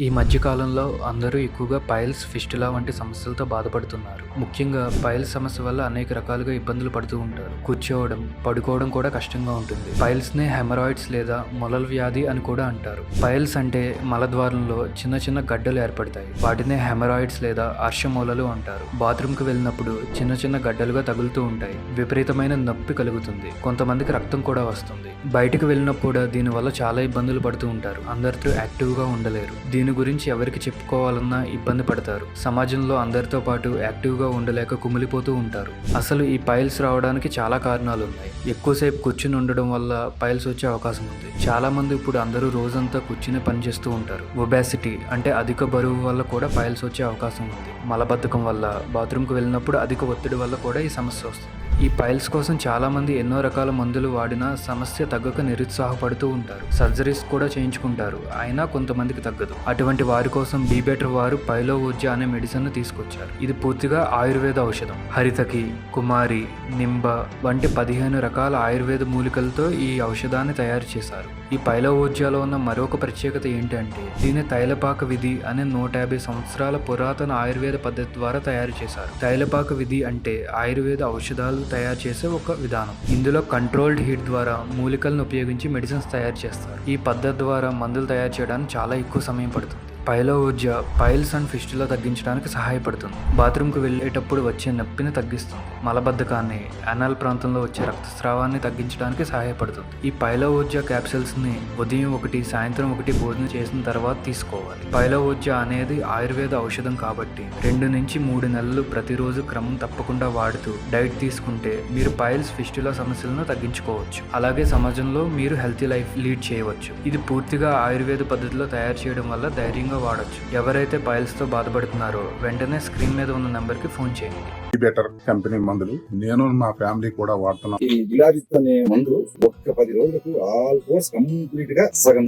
ఈ మధ్యకాలంలో అందరూ ఎక్కువగా పైల్స్ ఫిస్టులా వంటి సమస్యలతో బాధపడుతున్నారు. ముఖ్యంగా పైల్స్ సమస్య వల్ల అనేక రకాలుగా ఇబ్బందులు పడుతూ ఉంటారు. కూర్చోవడం పడుకోవడం కూడా కష్టంగా ఉంటుంది. పైల్స్ నే హెమరాయిడ్స్ లేదా మొలల వ్యాధి అని కూడా అంటారు. పైల్స్ అంటే మలద్వారంలో చిన్న చిన్న గడ్డలు ఏర్పడతాయి. వాటినే హెమరాయిడ్స్ లేదా అర్షమూలలు అంటారు. బాత్రూమ్కి వెళ్ళినప్పుడు చిన్న చిన్న గడ్డలుగా తగులుతూ ఉంటాయి. విపరీతమైన నొప్పి కలుగుతుంది. కొంతమందికి రక్తం కూడా వస్తుంది. బయటకు వెళ్ళినప్పుడు కూడా దీనివల్ల చాలా ఇబ్బందులు పడుతూ ఉంటారు. అందరితో యాక్టివ్గా ఉండలేరు. ఉండలేరు దీని గురించి ఎవరికి చెప్పుకోవాలన్నా ఇబ్బంది పడతారు. సమాజంలో అందరితో పాటు యాక్టివ్గా ఉండలేక కుమిలిపోతూ ఉంటారు. అసలు ఈ పైల్స్ రావడానికి చాలా కారణాలు ఉన్నాయి ఎక్కువసేపు కూర్చుని ఉండడం వల్ల పైల్స్ వచ్చే అవకాశం ఉంది. చాలా మంది ఇప్పుడు అందరూ రోజంతా కూర్చుని పనిచేస్తూ ఉంటారు. ఒబాసిటీ అంటే అధిక బరువు వల్ల కూడా పైల్స్ వచ్చే అవకాశం ఉంది. మలబద్ధకం వల్ల బాత్రూమ్కి వెళ్ళినప్పుడు అధిక ఒత్తిడి వల్ల కూడా ఈ సమస్య వస్తుంది. ఈ పైల్స్ కోసం చాలామంది ఎన్నో రకాల మందులు వాడినా సమస్య తగ్గక నిరుత్సాహపడుతూ ఉంటారు. సర్జరీస్ కూడా చేయించుకుంటారు. అయినా కొంతమందికి తగ్గదు. అటువంటి వారి కోసం బీబెటర్ వారు పైలో ఊర్జ అనే మెడిసిన్ తీసుకొచ్చారు. ఇది పూర్తిగా ఆయుర్వేద ఔషధం. హరితకి కుమారి నింబ వంటి పదిహేను రకాల ఆయుర్వేద మూలికలతో ఈ ఔషధాన్ని తయారు చేశారు. ఈ పైలవోజ్యాలో ఉన్న మరొక ప్రత్యేకత ఏంటంటే దీని తైలపాక విధి అనే నూట యాభై సంవత్సరాల పురాతన ఆయుర్వేద పద్ధతి ద్వారా తయారు చేశారు. తైలపాక విధి అంటే ఆయుర్వేద ఔషధాలు తయారు చేసే ఒక విధానం. ఇందులో కంట్రోల్డ్ హీట్ ద్వారా మూలికలను ఉపయోగించి మెడిసిన్స్ తయారు చేస్తారు. ఈ పద్ధతి ద్వారా మందులు తయారు చేయడానికి చాలా ఎక్కువ సమయం పడుతుంది. పైలో పైల్స్ అండ్ ఫిస్టులో తగ్గించడానికి సహాయపడుతుంది. బాత్రూమ్కి వెళ్ళేటప్పుడు వచ్చే నొప్పిని తగ్గిస్తుంది. మలబద్ధకాన్ని అనల్ ప్రాంతంలో వచ్చే రక్తస్రావాన్ని తగ్గించడానికి సహాయపడుతుంది. ఈ పైలో క్యాప్సిల్స్ని ఉదయం ఒకటి సాయంత్రం ఒకటి భోజనం చేసిన తర్వాత తీసుకోవాలి. పైలో అనేది ఆయుర్వేద ఔషధం కాబట్టి రెండు నుంచి మూడు నెలలు ప్రతిరోజు క్రమం తప్పకుండా వాడుతూ డైట్ తీసుకుంటే మీరు పైల్స్ ఫిస్టుల సమస్యలను తగ్గించుకోవచ్చు. అలాగే సమాజంలో మీరు హెల్తీ లైఫ్ లీడ్ చేయవచ్చు. ఇది పూర్తిగా ఆయుర్వేద పద్ధతిలో తయారు చేయడం వల్ల ధైర్యంగా వాడొచ్చు. ఎవరైతే పైల్స్తో బాధపడుతున్నారో వెంటనే స్క్రీన్ మీద ఉన్న నెంబర్కి ఫోన్ చేయండి. బెటర్ కంపెనీ మందులు. నేను మా ఫ్యామిలీ కూడా వాడుతున్నాం. ఈ గులాబిత్ అనే మందు ఒక్క పది రోజులకు ఆల్ కోర్స్ కంప్లీట్గా సగం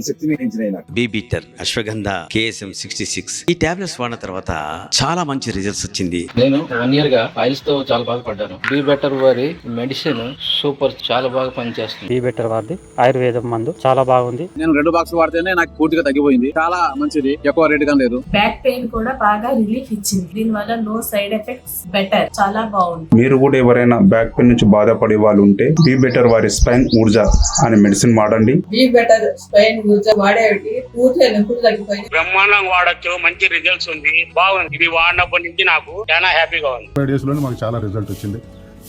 నాకు. Be better Ashwagandha KSM sixty six. ఈ టాబ్లెట్స్ వాడిన తర్వాత చాలా మంచి రిజల్ట్స్ వచ్చింది. నేను వన్ ఇయర్గా ఫైల్స్తో చాలా బాధపడ్డాను బీ బెటర్ వారి మెడిసిన్ సూపర్ చాలా బాగా పనిచేస్తుంది. ఈ బెటర్ వారిది. ఆయుర్వేదం మందు చాలా బాగుంది. నేను రెండు బాక్స్ వాడితేనే నాకు పూర్తిగా తగ్గిపోయింది. చాలా మంచిది. ఎక్కువ రేట్గా లేదు. బ్యాక్ పెయిన్ కూడా బాగా రిలీఫ్ ఇచ్చింది. దీని వల్ల నో సైడ్ ఎఫెక్ట్స్ బెటర్ చాలా బాగుంది. మీరు కూడా ఎవరైనా బ్యాక్ పెయిన్ నుంచి బాధపడే వాళ్ళు ఉంటే బీ బెటర్ వారి స్పైన్ ఊర్జా అనే మెడిసిన్ వాడండి. బీ బెటర్ స్పైన్ యూజ్ వాడేవి పూర్తిగా నొప్పులు తగ్గిపోయింది. బ్రహ్మాండంగా వాడచ్చు మంచి రిజల్ట్స్ ఉంది బాగుంది. ఇది వాడినప్పటి నుంచి నాకు చాలా హ్యాపీగా ఉంది. ఫైవ్ డేస్లోనే మాకు చాలా రిజల్ట్ వచ్చింది.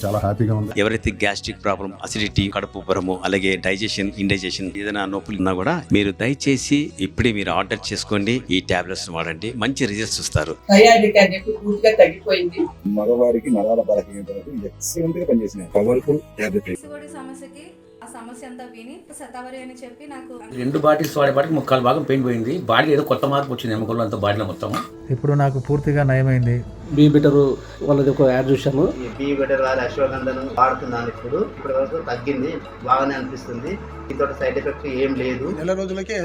చాలా హ్యాపీగా ఉంది. ఎవరైతే గ్యాస్ట్రిక్ ప్రాబ్లం అసిడిటీ కడుపు ఉబ్బరము అలాగే డైజెషన్ ఇండైజెషన్ ఏదైనా నొప్పులు ఉన్నా కూడా మీరు దయచేసి ఇప్పుడే మీరు ఆర్డర్ చేసుకోండి ఈ టాబ్లెట్స్ వాడండి. మంచి రిజల్ట్స్ చెప్పి పూర్తిగా తగ్గిపోయింది. మగవారికి నరాల బలహీనతలకు ఎక్సలెంట్గా పనిచేసినాయి. పవర్ఫుల్ టాబ్లెట్ పీసీఓడి సమస్యకి ఆ సమస్య అంతా విని శతావరి అని చెప్పి నాకు రెండు బాటిల్స్ వాడేపాటికి ముక్కాలు భాగం పెయిన్ పోయింది. బాడీ ఏదో కొత్త మార్పు వచ్చింది ఎముకల్లో అంతా బాడీలో మొత్తం ఇప్పుడు నాకు పూర్తిగా నయమైంది. బీ బెటర్ వాళ్ళది ఒక యాడ్ చూసాము బీ బెటర్ వారి అశ్వగంధను వాడుతున్నాను ఇప్పుడు. ఇప్పటి వరకు తగ్గింది బాగానే అనిపిస్తుంది. దీంతో సైడ్ ఎఫెక్ట్ ఏం లేదు. నెల రోజులకే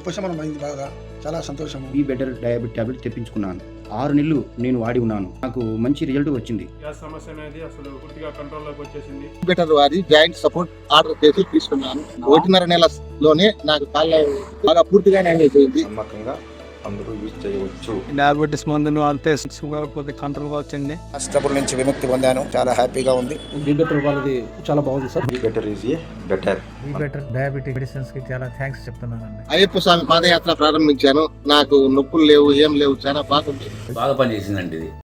ఉపశమనం అయింది బాగా. చాలా సంతోషం ఈ బెటర్ డయాబెట్ టాబ్లెట్ తెప్పించుకున్నాను. ఆరు నెలలు నేను వాడి ఉన్నాను. నాకు మంచి రిజల్ట్ వచ్చింది. సమస్య అనేది అసలు పూర్తిగా కంట్రోల్లోకి వచ్చేసింది బెటర్ వారి జాయింట్ సపోర్ట్ ఆర్డర్ చేసి తీసుకున్నాను. ఒకటిన్నర నెలలోనే నాకు కాళ్ళ బాగా పూర్తిగా న్యాయం అయిపోయింది నమ్మకంగా అందరూ యూజ్ చేయవచ్చు. డయాబెటీస్ మందును అంతే షుగర్ పోతే కంట్రోల్గా వచ్చింది కష్టపుల నుంచి విముక్తి పొందాను. చాలా హ్యాపీగా ఉంది. బీ బెటర్ వాళ్ళది చాలా బాగుంది sir. Be better is a better ఈ బెటర్ డయాబెటిక్ మెడిసిన్స్కి చాలా థ్యాంక్స్ చెప్తున్నానండి. అయ్యప్ప స్వామి పాదయాత్ర ప్రారంభించాను. నాకు నొప్పులు లేవు ఏం లేవు చాలా బాగుంది. బాగా పనిచేసిందండి ఇది.